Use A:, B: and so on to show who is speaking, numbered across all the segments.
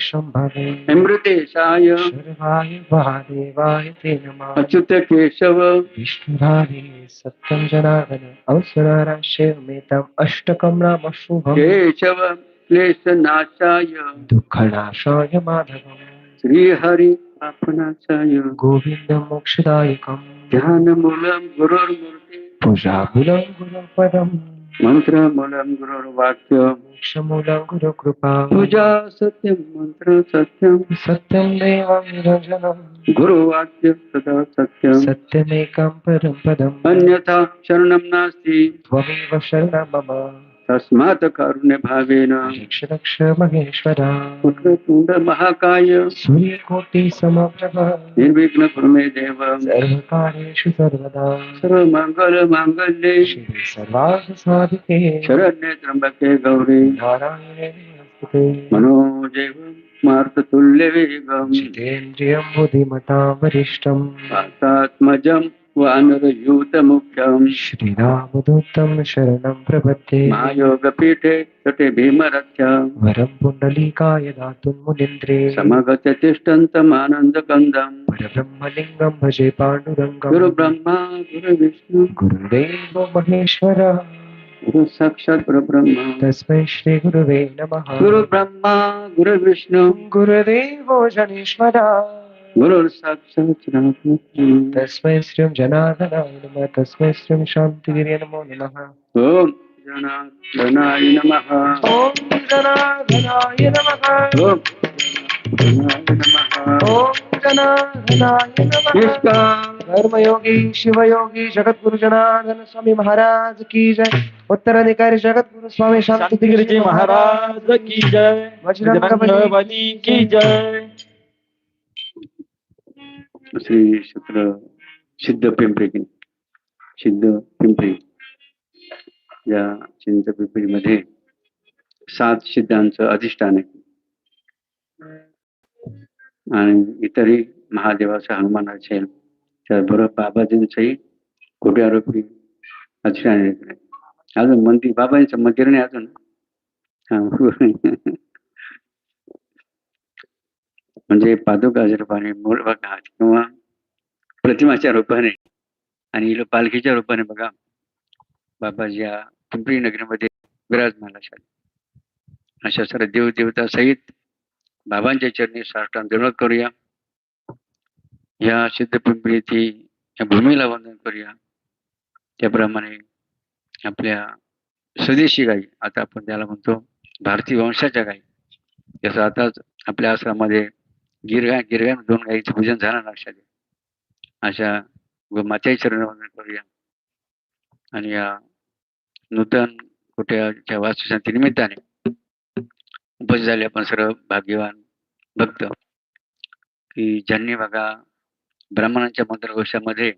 A: शम्भवे
B: अमृतेशाय
A: शर्वाय महादेवाय ते नमः।
B: अच्युत केशव
A: विष्णुधारे सत्यं जनार्दन
B: केशव क्लेशनाशाय।
A: दुःखनाशाय माधवम्।
B: श्रीहरी आपणाचाय
A: गोविन्दं मोक्षदायकम्।
B: ध्यानमूलं गुरुर्मूर्ती
A: पूजामूलं गुरुपदम्
B: मंत्रमूलं गुरुर्वाक्य
A: मोक्षमूलं गुरुकृपा
B: पूजा सत्यं मंत्र सत्यं
A: सत्यं देवं निरञ्जनम्।
B: गुरुवाक्य सदा सत्यं
A: सत्यमेकं परं पदम्
B: अन्यथा शरणं नास्ति।
A: त्वमेव शरणं मम
B: तस्मात् कारुण्य भावेन
A: रक्ष रक्ष महेश्वरा
B: पुत्रतुण्ड महाकाय
A: सूर्यकोटि समप्रभ
B: निर्विघ्न कुरु मे देव।
A: सर्वकार्येषु सर्वदा।
B: सर्वमङ्गल माङ्गल्ये
A: शिवे सर्वार्थ साधिके
B: शरण्ये त्र्यंबके गौरी।
A: नारायणे नमस्ते।
B: मनोजेव मार्ततुल्यवेगम्
A: जितेन्द्रियं बुद्धिमता वरिष्ठं
B: वातात्मजं वानरयूतमुख्यम्।
A: श्रीरामदूतं शरणं प्रपद्ये।
B: महायोगपीठे तटे भीमरथ्या
A: वरं पुण्डलीकाय दातुं मुनीन्द्रे
B: समगत तिष्ठन्तमानन्दकन्दम्
A: परब्रह्मलिङ्गं भजे पाण्डुरङ्गं
B: गुरुब्रह्मा गुरुविष्णु।
A: गुरुदेव महेश्वर।
B: गुरु साक्षात् परब्रह्म
A: तस्मै श्रीगुरुवे नमः।
B: गुरुब्रह्मा गुरुविष्णु।
A: गुरुदेवो जनेश्वर तस्मै श्रीं जनार्दनाय नमः तस्मै श्रीं शान्तिगिरे नमो नमः।
B: ॐ जनार्दनाय नमः।
A: ॐ जनार्दनाय नमः।
B: ॐ जनार्दनाय नमः
A: धर्मयोगी शिवयोगी जगद्गुरु जनार्दन स्वामी महाराज की जय। उत्तराधिकारी जगद्गुरु स्वामी शांतिगिरी
C: शांतिगिरीजी महाराज की जय।
A: बजरंग
C: की जय।
B: श्री क्षेत्र सिद्ध पिंपरी सिद्ध पिंपरी. या चिंच पिंपरीमध्ये सात सिद्धांचं अधिष्ठान आहे. आणि इतरही महादेवाचं हनुमान असेल त्याचबरोबर बाबाजींचंही खोटे आरोपी अधिष्ठान अजून मंदिर बाबांचं मंदिर नाही अजून. हा. म्हणजे पादुकाच्या रूपाने मूळ बघा किंवा प्रतिमाच्या रूपाने. आणि पालखीच्या रूपाने बघा बाबाजी या पिंपरी नगरीमध्ये विराजमान असाल अशा सर्व देवदेवता सहित बाबांच्या चरणी साष्टांग दंडवत करूया. या सिद्ध पिंपरीची या भूमीला वंदन करूया. त्याप्रमाणे आपल्या स्वदेशी गाई आता आपण त्याला म्हणतो भारतीय वंशाच्या गाई जसं आताच आपल्या आश्रमामध्ये गिरव्या गिरव्या दोन गाईचं पूजन झालं ना लक्षात घ्या. अशा मातेच्या चरण करूया आणि या नूतन कुठ्याच्या वास्तुशांती निमित्ताने उपस्थित झाले आपण सर्व भाग्यवान भक्त की ज्यांनी बघा ब्राह्मणांच्या मंत्रघोषामध्ये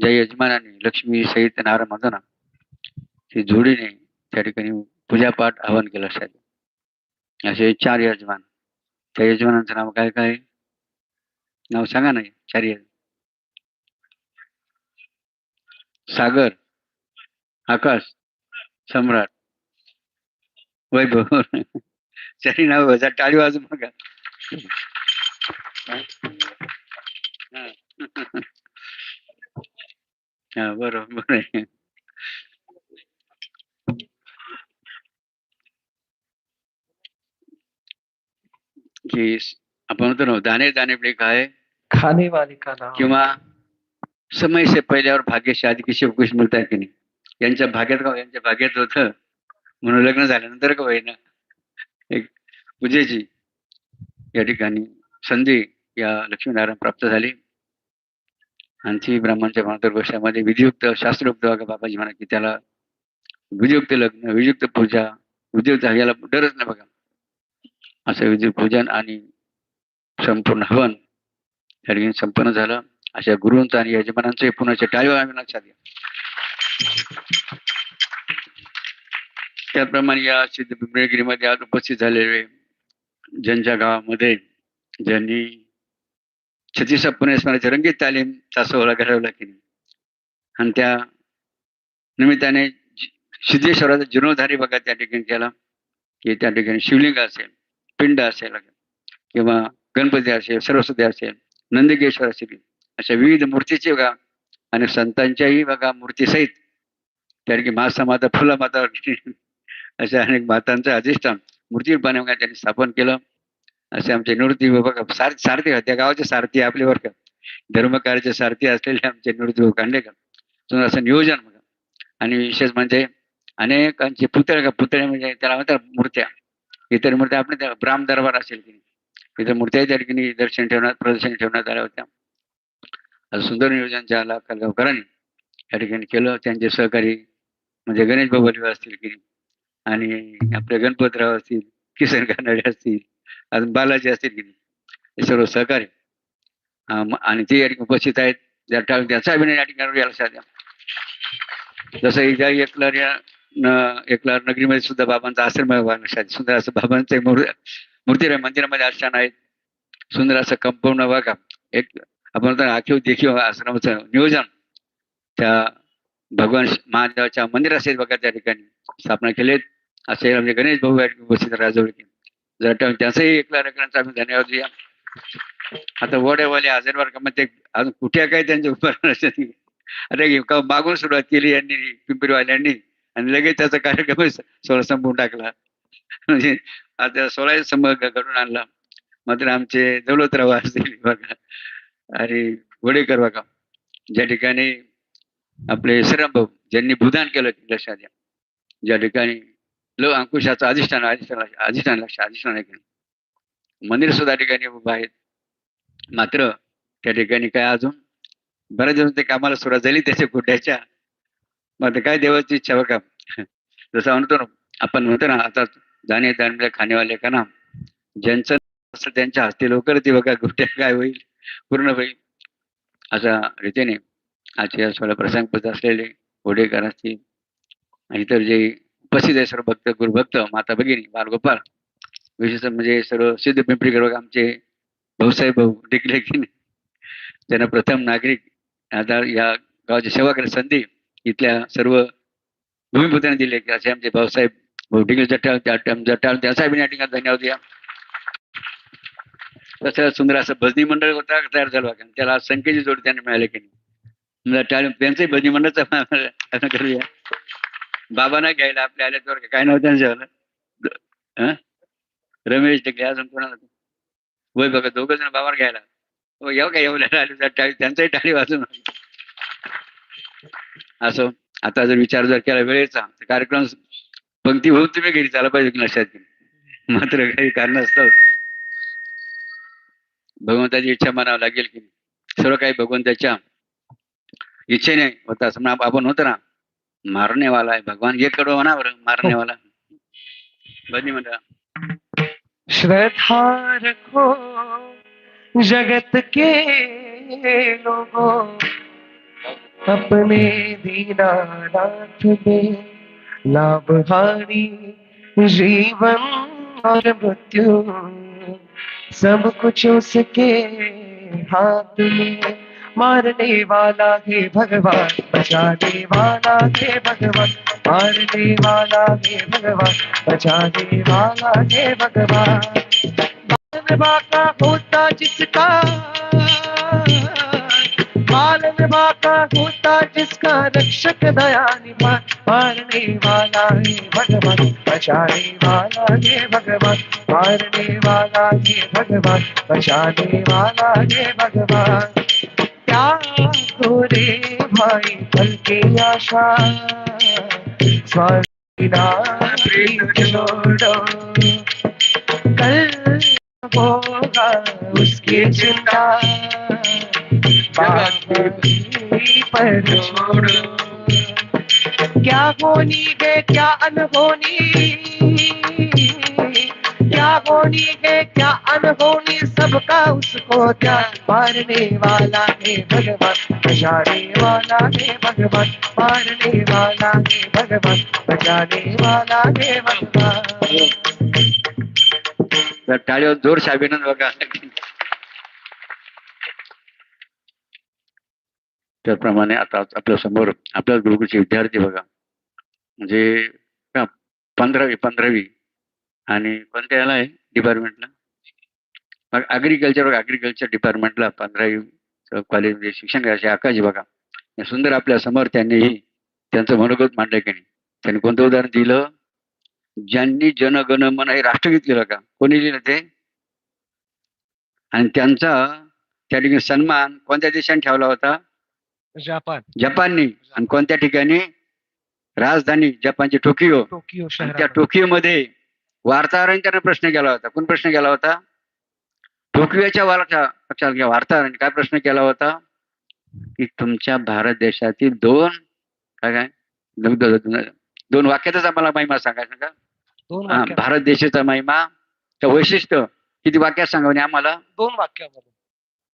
B: ज्या यजमानाने लक्ष्मी सहित नारा म्हणतो ना ते जोडीने त्या ठिकाणी पूजापाठ आवाहन केलं असायचं असे चार यजमान त्या यजमानांचं नाव काय काय नाव सांगा ना चार यजमान सागर आकाश सम्राट वैभव चारी नाव बघा टाळी वाजून बघा हा. हा बरोबर की आपण म्हणतो ना दाणे दाणे पे काय
A: खाने वाले का नाम।
B: किंवा समय से पहिले और भाग्य से आधी किसी को कुछ मिळत आहे की नाही? यांच्या भाग्यात का यांच्या भाग्यात होतं म्हणून लग्न झाल्यानंतर का होईना एक पूजेची या ठिकाणी संधी या लक्ष्मीनारायण प्राप्त झाली. आणखी ब्राह्मणच्या मातृगोष्ठामध्ये विधियुक्त शास्त्रोक्त बाबाजी म्हणा की त्याला विधियुक्त लग्न विधियुक्त पूजा विधियुक्त याला डरच नाही बघा. असं विधी पूजन आणि संपूर्ण हवन या ठिकाणी संपन्न झालं. अशा गुरुंचा आणि यजमानांचं पुण्याचे टाळीवर आम्ही लक्षात घ्या. त्याप्रमाणे या सिद्ध आज उपस्थित झालेले ज्यांच्या गावामध्ये ज्यांनी छत्तीसा पुणे स्मरणाची रंगीत तालीमचा सोहळा घडवला की नाही. आणि त्या निमित्ताने सिद्धेश्वराचा जीर्णोद्धारी बघा त्या ठिकाणी केला की त्या ठिकाणी शिवलिंग असेल. पिंड असेल किंवा गणपती असेल सरस्वती असेल नंदकेश्वर असेल अशा विविध मूर्तीचे बघा आणि संतांच्याही बघा मूर्तीसहित कारण की महासा माता फुला माता अशा अनेक मातांचं अधिष्ठान मूर्ती बघा त्यांनी स्थापन केलं. असे आमचे निवृत्ती बघा सार सारथी त्या गावाचे सारथी आपले बरं का. धर्मकार्याचे सारथी असलेले आमचे निवृत्ती कांडेकर. असं नियोजन बघा. आणि विशेष म्हणजे अनेकांचे पुतळे का पुतळे म्हणजे त्याला म्हणतात मूर्त्या. इतर मूर्त्या आपण ब्राह्म दरबार असेल की नाही इतर मूर्त्याही त्या ठिकाणी दर्शन ठेवण्यात प्रदर्शन ठेवण्यात आल्या होत्या. सुंदर नियोजन ज्याला कलगावकरांनी या ठिकाणी केलं त्यांचे सहकारी म्हणजे गणेश बाबा असतील की आणि आपले गणपतराव असतील किसन कानडे असतील अजून बालाजी असतील की नाही हे सर्व सहकारी. आणि ते या ठिकाणी उपस्थित आहेत. जर टाळून त्याचा अभिनय या ठिकाणी या लक्षात द्या जसं इजा एकलार एकला नगरीमध्ये सुद्धा बाबांचा आश्रम आहे सुंदर असं बाबांचं मूर्ती आहे मंदिरामध्ये आश्रम आहे सुंदर असं कंपाऊंड बघा. एक आपण आखीव देखीव आश्रमाचं नियोजन. त्या भगवान महादेवाच्या मंदिर असेल बघा त्या ठिकाणी. स्थापना केलेत. असे म्हणजे गणेश भाऊ या उपस्थित राजवळकी जर आठवण एकला रकरांचा आम्ही धन्यवाद देऊया. आता वड्यावाले हजरवार का अजून कुठे काय त्यांचे उपकरण असेल अरे मागून सुरुवात केली यांनी पिंपरीवाल्यांनी. आणि लगेच त्याचा कार्यक्रम सोळा संपवून टाकला. म्हणजे आता सोळा संपर्क घडून आणला. मात्र आमचे दौलतराव असतील बघा. आणि वडेकर बघा. ज्या ठिकाणी आपले श्रीरामभाऊ ज्यांनी भूदान केलं लक्षात द्या ज्या ठिकाणी लो अंकुशाचं अधिष्ठान अधिष्ठान अधिष्ठान लक्ष अधिष्ठान आहे. मंदिर सुद्धा ठिकाणी उभं आहेत मात्र त्या ठिकाणी काय अजून? बऱ्याच दिवस ते कामाला सुरुवात झाली त्याच्या गुड्ड्याच्या मग ते काय देवाची इच्छा बघा. जसं म्हणतो ना आपण म्हणतो ना आता जाणे जाणले खाणेवाले का ना ज्यांचं असं त्यांच्या हस्ते लवकर ती बघा गोट्या काय होईल पूर्ण होईल. अशा रीतीने आजच्या सोळा प्रसंग पद असलेले होडेकर असतील आणि इतर जे उपस्थित आहे सर्व भक्त गुरुभक्त माता भगिनी बालगोपाल विशेष म्हणजे सर्व सिद्ध पिंपरीकर बघा आमचे भाऊसाहेब भाऊ डिकले की नाही त्यांना प्रथम नागरिक आता या गावाची सेवा करण्याची संधी इथल्या सर्व भूमिपुत्रांनी दिले की असे आमचे भाऊसाहेब भाऊ डिकले जट्टाळ जट्टाळ या ठिकाणी धन्यवाद द्या तसं सुंदर असं भजनी मंडळ होता तयार झालं बघा त्याला संख्येची जोडी त्यांना मिळाली की नाही त्यांचंही भजनी मंडळचं करूया बाबांना घ्यायला आपल्या आल्याच्यावर काय नव्हतं त्यांच्यावर रमेश टेकले अजून कोणाला वय बघा दोघं जण बाबाला घ्यायला हो येऊ का येऊ आले टाळी त्यांचाही टाळी वाजून असं. आता जर विचार जर केला वेळेचा तर कार्यक्रम पंक्ती होऊन तुम्ही घरी चाला पाहिजे नशात लक्षात मात्र काही कारण असतं भगवंताची इच्छा म्हणावं लागेल की सर्व काही भगवंताच्या इच्छेने होता असं म्हणा- आपण होतो ना मारने वाला आहे भगवान. हे करो म्हणा बरं मारने वाला बनी म्हणा.
A: श्रद्धा रखो जगत के लोगों अपने दीनानाथ में लाभ हानि जीवन और मृत्यु। सब कुछ उसके हाथ में। मारने वाला है भगवान, बचाने वाला है भगवान। मारने वाला है भगवान, बचाने वाला है भगवान। बाका होता जिसका बाल बाका होता जिसका रक्षक दया निभा मारने वाला है भगवान, बचाने वाला है भगवान। मारने वाला है भगवान, बचाने वाला है भगवान। त्यागो रे भाई कल की आशा। नाम छोड़ो। कल होगा उसकी चिंता। बाकी पर छोड़ो क्या होनी है? क्या अनहोनी क्या होनी है? क्या अनहोनी सबका उसको क्या मारने वाला है भगवान। बचाने वाला है भगवान। मारने वाला है भगवान। बचाने वाला है भगवान।
B: तर टाळीवर ज़ोर अभिनंदन बघा त्याप्रमाणे आता आपल्यासमोर आपल्याच गुरुकुलचे विद्यार्थी बघा. म्हणजे का पंधरावी पंधरावी आणि कोणत्या याला आहे? डिपार्टमेंटला? मग ॲग्रिकल्चर ॲग्रिकल्चर डिपार्टमेंटला पंधरावी कॉलेजमध्ये म्हणजे शिक्षण घ्यायचे आकाश बघा. सुंदर आपल्यासमोर त्यांनी त्यांचं मनोगत मांडलं की नाही. त्यांनी कोणतं उदाहरण दिलं? ज्यांनी जनगण मन हे राष्ट्रगीत लिहिलं का? कोणी लिहिलं ते? आणि त्यांचा त्या ठिकाणी सन्मान कोणत्या देशाने ठेवला होता?
A: जपान.
B: जपाननी आणि कोणत्या ठिकाणी? राजधानी जपानची टोकियो.
A: टोकियो
B: त्या
A: शहर
B: टोकियोमध्ये वार्ताहरांनी त्यांना प्रश्न केला होता. कोण प्रश्न केला होता? टोकियोच्या वार्ता वार्ताहरांनी काय प्रश्न केला होता? की तुमच्या भारत देशातील दोन काय काय? दोन- वाक्यातच आम्हाला महिमा सांगायचं का
A: दोन
B: भारत देशाचा महिमा त्या वैशिष्ट्य किती वाक्यात सांगा आम्हाला?
A: दोन वाक्यामध्ये.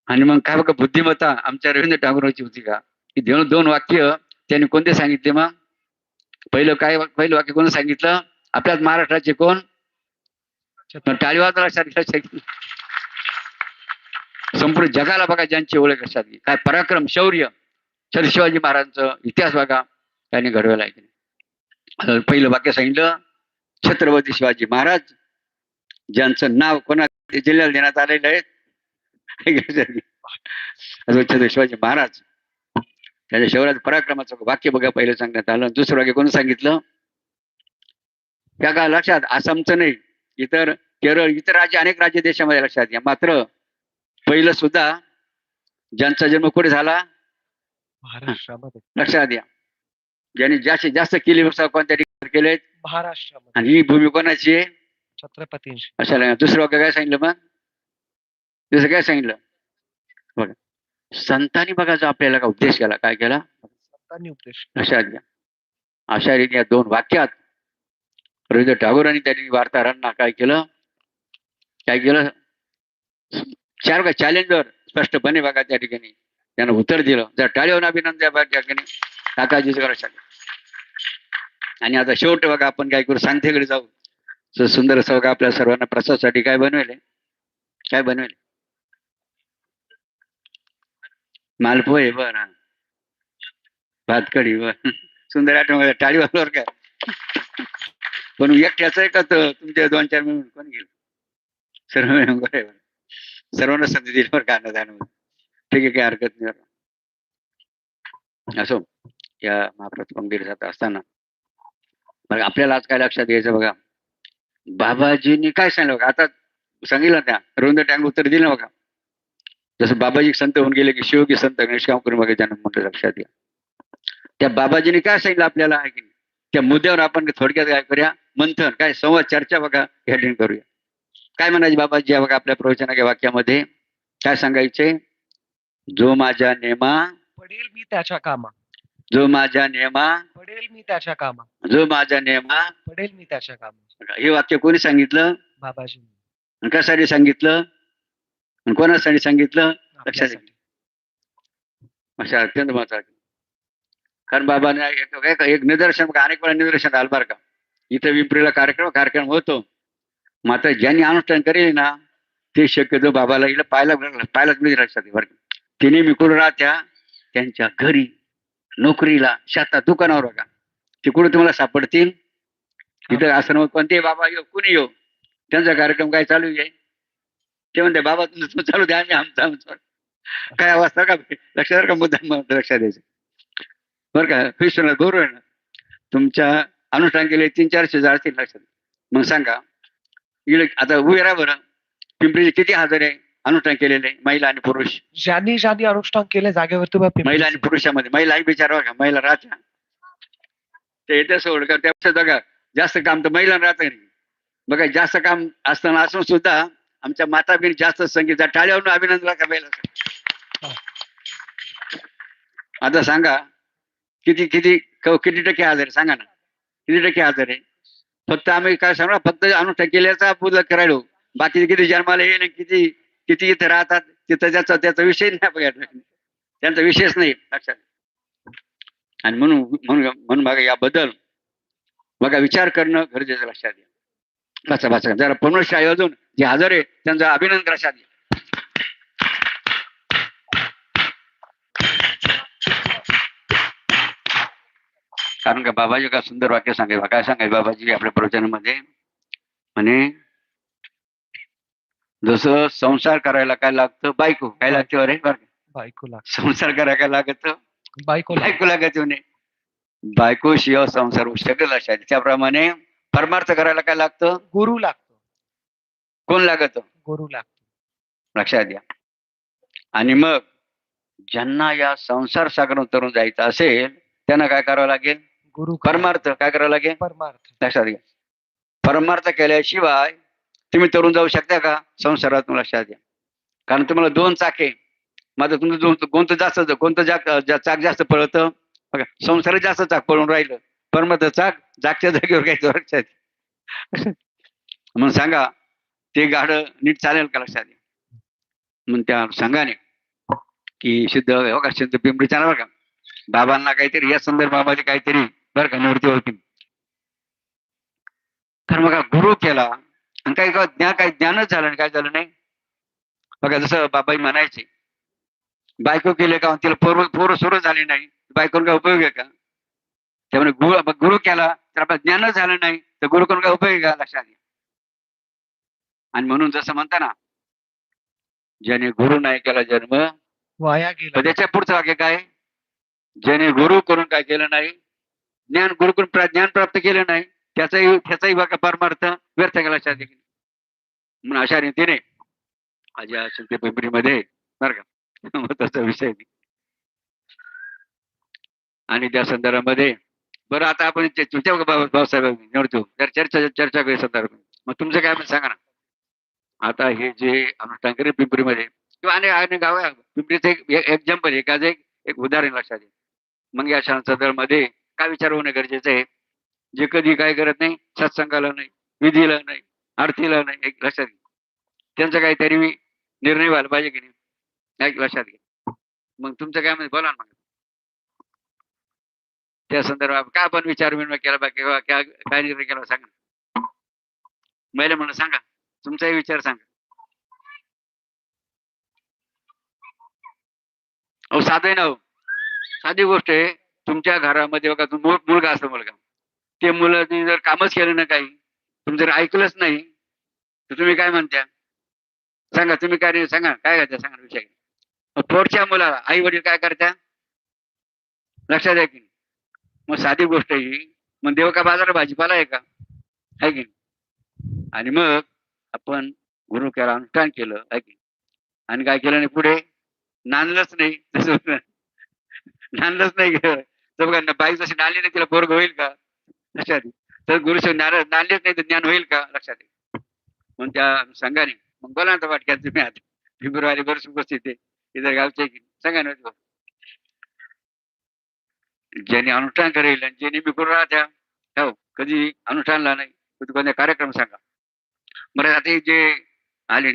B: आणि मग काय बघा बुद्धिमत्ता आमच्या रवींद्र टागोरांची होती का? की दोन दोन वाक्य त्यांनी कोणते सांगितले मग? पहिलं काय पहिलं वाक्य कोण सांगितलं? आपल्याच महाराष्ट्राचे कोण? मग संपूर्ण जगाला बघा ज्यांची ओळख असतात. काय पराक्रम शौर्य. छत्र शिवाजी महाराजांचं इतिहास बघा त्यांनी घडवला आहे. पहिलं वाक्य सांगितलं छत्रपती शिवाजी महाराज ज्यांचं नाव कोणा जिल्ह्याला देण्यात आलेलं आहे? छत्र छत्रपती शिवाजी महाराज. त्याच्या शौर्यात पराक्रमाचं वाक्य बघा पहिलं सांगण्यात आलं. दुसरं वाक्य कोणी सांगितलं? त्या का लक्षात? आसामचं नाही. इतर केरळ इतर राज्य अनेक राज्य देशामध्ये लक्षात घ्या. मात्र पहिलं सुद्धा ज्यांचा जन्म कुठे झाला?
A: महाराष्ट्रामध्ये.
B: लक्षात घ्या. ज्यांनी जास्तीत जास्त किली कोणत्या ठिकाणी केले
A: महाराष्ट्रामध्ये.
B: आणि ही भूमी कोणाची आहे? अशा दुसरं वाक्य काय सांगितलं मग? दुसरं काय सांगितलं? बघा. संतांनी बघा जो आपल्याला का उपदेश केला काय केला?
A: संतांनी उपदेश
B: घ्या अशा रीती या दोन वाक्यात रवींद्र टागोरांनी त्यांनी वार्ताहरांना काय केलं? काय केलं? चार का चॅलेंजर स्पष्टपणे बघा त्या ठिकाणी त्यांना उत्तर दिलं. जर टाळीवर अभिनंदन त्या ठिकाणी शकत आणि आता शेवट बघा आपण काय करू? सांगतेकडे जाऊ. सुंदर असं बघा आपल्या सर्वांना प्रसादसाठी काय बनवेल काय बनवेल मालपोहे बर. हा भात कढी बर. सुंदर आठवण टाळी वाजवर काय? पण एकट्याच आहे का तुमच्या दोन चार मिळून कोण गेलं? सर्व सर्वांना संधी दिली बरं का अन्नदान ठीक आहे काही हरकत नाही. असो या महाप्रत मंदिर जात असताना. बघा आपल्याला आज काय लक्षात घ्यायचं बघा? बाबाजींनी काय सांगितलं बघा? आता सांगितलं त्या रुंद टँग उत्तर दिलं बघा. जसं बाबाजी संत होऊन गेले की शिव की संत गणेश काम करून बघा त्यांना म्हणतो लक्षात घ्या. त्या बाबाजीने काय सांगितलं आपल्याला आहे की? त्या मुद्द्यावर आपण थोडक्यात काय करूया? मंथन काय संवाद चर्चा बघा हेडिंग करूया. काय म्हणायचे बाबाजी? या बघा आपल्या प्रवचनाच्या वाक्यामध्ये. काय सांगायचे? जो माझ्या नेमा
A: पडेल मी त्याच्या कामा.
B: जो माझ्या नेमा
A: पडेल मी त्याच्या कामा.
B: जो माझ्या नेमा
A: पडेल मी त्याच्या कामा.
B: हे वाक्य कोणी सांगितलं?
A: बाबाजी.
B: कशासाठी सांगितलं? आणि कोणासाठी सांगितलं? लक्षात. अशा अत्यंत महत्वाचं कारण बाबाने एक, एक, एक निदर्शन अनेक वेळा निदर्शन आलं बरं का. इथं पिंपरीला कार्यक्रम कार्यक्रम होतो. मात्र ज्यांनी अनुष्ठान करेल ना ते शक्यतो बाबाला इला पाहायला पाहायलाच मिळेल लक्षात बरं. तिने मी कुठं राहत्या त्यांच्या घरी नोकरीला शेतात दुकानावर बघा. ते कुठे तुम्हाला सापडतील? तिथं असं नव्हतं कोणते बाबा येऊ कुणी येऊ त्यांचा कार्यक्रम काय चालू आहे? ते म्हणते बाबा तुमचं चालू द्या आम्ही आमचं आमचं. काय अवस्था का लक्षात का मुद्दा लक्षात द्यायचं. बरं का विश्वनाथ बरोबर आहे ना. तुमच्या अनुष्ठान केले तीन चारशे जाळतील लक्षात. मग सांगा इकडे आता उभे राहा बरं. पिंपरीचे किती हजार आहे अनुष्ठान केलेले महिला आणि पुरुष?
A: ज्यांनी ज्यांनी अनुष्ठान केले जागेवरती
B: महिला आणि पुरुषामध्ये महिला ही विचार बघा महिला राहत्या ते येते सोड का त्या बघा जास्त काम तर महिला राहत नाही बघा जास्त काम असताना असून सुद्धा आमच्या माता बहीण जास्त संगीत टाळ्यावरून अभिनंदन करायला आता सांगा किती किती किती टक्के आजार आहे? सांगा ना. किती टक्के आजार आहे? फक्त आम्ही काय सांगणार फक्त अनुष्ठान केल्याचा पूजा करायलो. बाकी किती जन्माला येईल किती किती इथे राहतात तिथं त्याचा त्याचा विषय नाही त्यांचा विषयच नाही. लक्षात आणि म्हणून म्हणून म्हणून बघा याबद्दल बघा विचार करणं गरजेचं लक्षात घ्या. बसा बसा. जरा पुनश्च अजून जे हजर आहे. त्यांचं अभिनंदन लक्षात घ्या कारण का बाबाजी का सुंदर वाक्य सांगायचं? काय सांगायचं बाबाजी आपल्या प्रवचनामध्ये? म्हणे जसं संसार करायला काय लागतं? बायको. काय लागते अरे?
A: बायको
B: संसार करायला काय लागत?
A: बायको
B: बायको लागत म्हणे. बायको शिवाय संसार होऊ शकत अशा त्याप्रमाणे परमार्थ करायला काय लागतं?
A: गुरु लागतो.
B: कोण लागत?
A: गुरु लागतो.
B: लक्षात घ्या. आणि मग ज्यांना या संसार सागर उतरून जायचं असेल त्यांना काय करावं लागेल?
A: गुरु.
B: परमार्थ काय करावं लागेल?
A: परमार्थ.
B: लक्षात घ्या. परमार्थ केल्याशिवाय तुम्ही तरुण जाऊ शकता का? संसारात लक्षात घ्या. कारण तुम्हाला दोन चाके. माझं तुमचं दोन कोणतं जास्त कोणतं जाक जा- चाक जास्त पळतं? बघा संसारात जास्त चाक पळून राहिलं. परमार्थ चाक जागच्या जागेवर काय लक्षात. मग सांगा ते गाडं नीट चालेल का लक्षात घ्या मग त्या संघाने की सिद्ध हो पिंपरी चालणार बरं का? बाबांना काहीतरी या संदर्भामध्ये काहीतरी बरं का निवृत्ती होती. तर मग गुरु केला आणि काही ज्ञान काही ज्ञानच झालं नाही काय झालं नाही. बघा जसं बाबाई म्हणायचे बायको केले का तिला पोर पोरं सोरं झाली नाही बायकोन काय उपयोग आहे का? त्यामुळे गुरु गुरु केला तर आपलं ज्ञानच झालं नाही तर गुरुकडून काय उपयोग आहे का? लक्षात घ्या. आणि म्हणून जसं म्हणता ना ज्याने गुरु नाही केला जन्म
A: वाया गेला.
B: त्याच्या पुढचं वाक्य काय? ज्याने गुरु करून काय केलं नाही ज्ञान गुरु करून ज्ञान प्राप्त केलं नाही त्याचाही त्याचाही बघा परमार्थ व्यर्थ केला. म्हणून अशा रीतीने आज या शिंदे पिंपरीमध्ये बरं का महत्त्वाचा विषय. आणि त्या संदर्भामध्ये बरं आता आपण ते- तुमच्या बाबा- भाऊसाहेब निवडतो तर चर्चा चर्चा करू संदर्भ मग तुमचं काय सांगा ना. आता हे जे अनुष्ठान पिंपरीमध्ये किंवा अनेक अनेक गाव आहे. पिंपरीचं एक एक्झाम्पल एक एक एक उदाहरण लक्षात येईल. मग या संदर्भामध्ये काय विचार होणं गरजेचं आहे? जे कधी काय करत नाही सत्संगाला नाही विधीला नाही आरतीला नाही एक लक्षात घे त्यांचा काहीतरी निर्णय व्हायला पाहिजे की नाही? एक लक्षात घे मग तुमचं काय म्हणजे बोला ना मग त्या संदर्भात काय आपण विचार विनिमय केला बाकी काय काय निर्णय केला सांगा महिला म्हणून सांगा. तुमचाही विचार सांगा. अहो साधे आहे ना हो. साधी गोष्ट आहे तुमच्या घरामध्ये बघा मुलगा असतो मुलगा. ते मुलाने जर कामच केलं ना काही तुम्ही जर ऐकलंच नाही तर तुम्ही काय म्हणत्या? सांगा तुम्ही काय नाही सांगा काय करता सांगा विषय. मग मुलाला आई वडील काय करत्या? लक्षात आहे की मग साधी गोष्ट ही मग देव का भाजीपाला आहे का? आहे की आणि मग आपण गुरु केला अनुष्ठान केलं आहे की? आणि काय केलं नाही पुढे? नांदलंच नाही. तसं नांदलंच नाही तर बघा ना बाई जशी नांदली नाही तिला बोर्ग होईल का? लक्षात तर गुरु नाराज नांदलेच नाही तर ज्ञान होईल का? लक्षात येईल म्हणून त्या संघाने मग बोला ना वाटक्यात तुम्ही आता. फेब्रुवारी वर्ष उपस्थित आहे. इतर गावचे की सांगा ना ज्याने अनुष्ठान करेल आणि ज्याने मी करू राहत्या हो कधी अनुष्ठानला नाही. कधी कोणत्या कार्यक्रम सांगा. बरं आता जे आले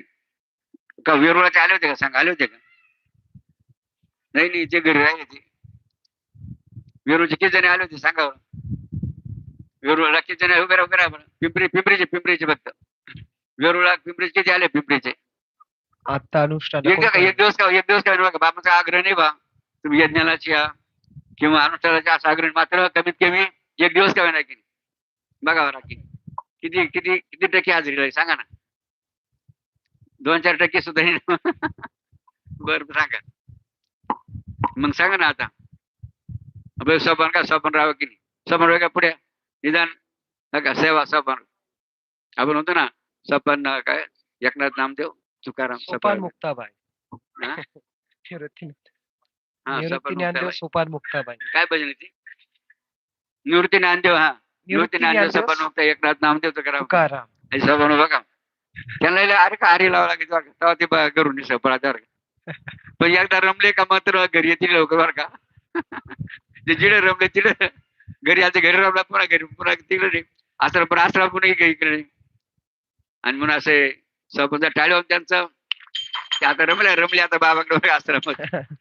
B: का वेरुळाचे आले होते का? सांगा आले होते का? नाही नाही जे घरी राहिले ते वेरूळचे किती जण आले होते सांगा. वेरूळला किती जण राहा बरं. पिंपरी पिंपरीचे पिंपरीचे फक्त. वेरूळला पिंपरीचे किती आले पिंपरीचे?
A: आता अनुष्ठान
B: एक एक दिवस का एक दिवस काय बघा बापाचा आग्रह नाही बा. तुम्ही यज्ञालाची या. किंवा अनुष्ठानाचा असा आग्रह मात्र कमीत कमी एक दिवस का नाही की बघा की किती किती किती टक्के हाजरी राहील सांगा ना दोन चार टक्के सुद्धा नाही बरं सांगा मग सांगा ना आता आपलं सपन का सपन राहावं की नाही सपन राहावं का पुढे निदान हा का सेवा सपन आपण म्हणतो ना सपन अं, काय एकनाथ नामदेव तुकाराम
A: सोपान
B: सपन
A: मुक्ताबाई
B: हा?
A: निवृत्ती
B: हा
A: निवृत्ती
B: सपन
A: ज्ञानदेव
B: मुक्ताबाई.
A: सोपान मुक्ताबाई
B: काय भजन आहे ती निवृत्ती नामदेव हा मुक्त एकनाथ नामदेव तुकाराम.
A: तुकाराम
B: हे सपन बघा. त्यांना अरे का आरी लावा लागेल. तेव्हा ते करून पण एकदा रमले का मात्र घरी येतील लवकर बरं का. जे जिडे रमले तिडे. घरी आता घरी रमला पुन्हा घरी पुन्हा तिकडे आसरा पण आसरा पुन्हा इकडे आणि म्हणून असे सपनचा टाळ्या त्यांचं. ते आता रमले रमले आता बाबाकडे आश्रमात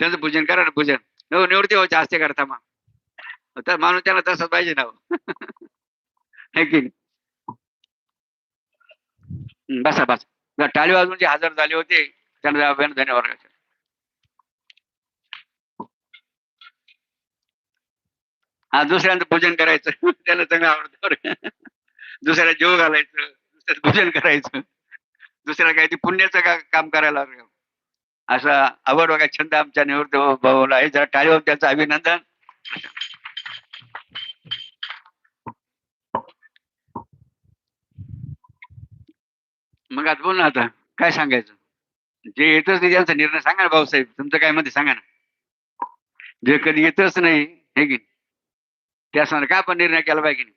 B: त्यांचं पूजन करा ना पूजन. हो निवृत्ती व्हायचे असते करता मग. तर माणूस त्याला तसाच पाहिजे ना हो. की बसा बसा. टाळी वाजून जे हजर झाले होते त्यांना धन्यवाद हा दुसऱ्यांचं पूजन करायचं. त्याला चांगलं आवडतं दुसऱ्याला जीव घालायचं. दुसऱ्याचं पूजन करायचं. दुसऱ्याला काही ते पुण्याचं का काम करायला लागलं. असा आवड वगैरे छंद आमच्या निवृत्त भाऊला आहे. जरा टाळीवर त्याचं अभिनंदन. मग आता बोल ना आता काय सांगायचं? जे येतच नाही त्यांचा निर्णय सांगा ना भाऊसाहेब तुमचं काय मध्ये सांगा ना. जे कधी येतच नाही हे की त्या सांगा काय पण निर्णय केला पाहिजे की नाही?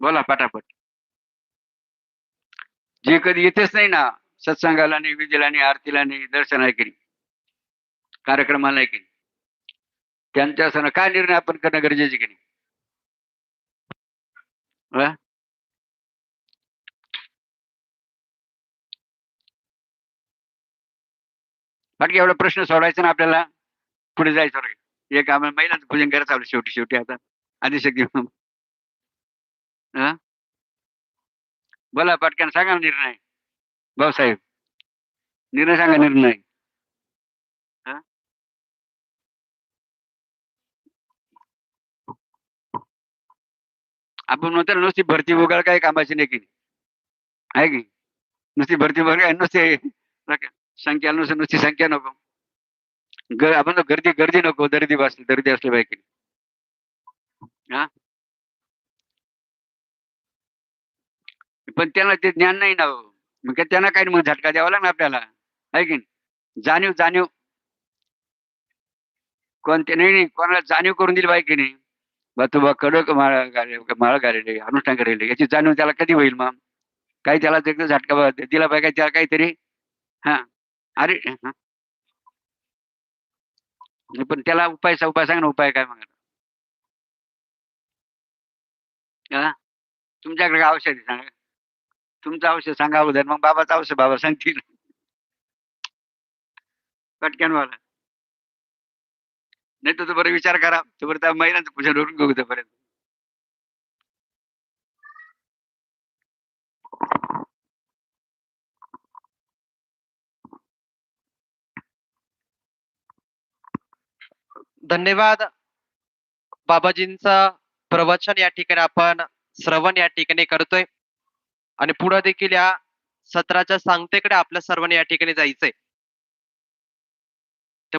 B: बोला पटापट. जे कधी येतच नाही ना सत्संगाला नाही विधीला नाही आरतीला नाही दर्शनाला की नाही, कार्यक्रमाला नाही की त्यांच्या सण काय निर्णय आपण करणं गरजेचे की नाही? बाकी एवढा प्रश्न सोडायचा ना आपल्याला पुढे जायचं एक आम्हाला महिलांचं पूजन करायचं आपलं शेवटी शेवटी आता. आदिशक्ती हा? बोला पटकन सांगा निर्णय. निर्णय भाऊसाहेब निर्णय सांगा निर्णय. हा? आपण म्हणतो ना, नुसती भरती वगैरे काही कामाची नाही की नाही. आहे की? नुसती भरती वगैरे नुसते संख्या नुसती नुसती संख्या नको. आपण गर्दी गर्दी नको गर्दी बसली गर्दी असली पाहिजे. नाही. हा? पण त्याला ते ज्ञान नाही ना हो. मग काय त्यांना काही मग झटका द्यावा लागला आपल्याला? आहे की नाही? जाणीव जाणीव. कोणते नाही नाही कोणाला जाणीव करून दिली पाहिजे की नाही? बा तू बा कडक माळ माळ घालेले अनुष्ठान करेल याची जाणीव त्याला कधी होईल मग? काही त्याला झटका दिला पाहिजे त्याला काहीतरी? हा? अरे हा. पण त्याला उपाय उपाय सांग ना उपाय काय मग हा तुमच्याकडे काय औषध आहे सांगा? तुमचं औषध सांगा अगोदर मग बाबाचं औषध बाबा सांगतील. पटकन वाला नाही तर बरं विचार करा. तोपर्यंत त्या महिलांचं पूजन करून घेऊ तोपर्यंत.
D: धन्यवाद बाबाजींचं प्रवचन या ठिकाणी आपण श्रवण या ठिकाणी करतोय. आणि पुढे देखील या सत्राच्या सांगतेकडे आपल्या सर्वांनी या ठिकाणी जायचंय.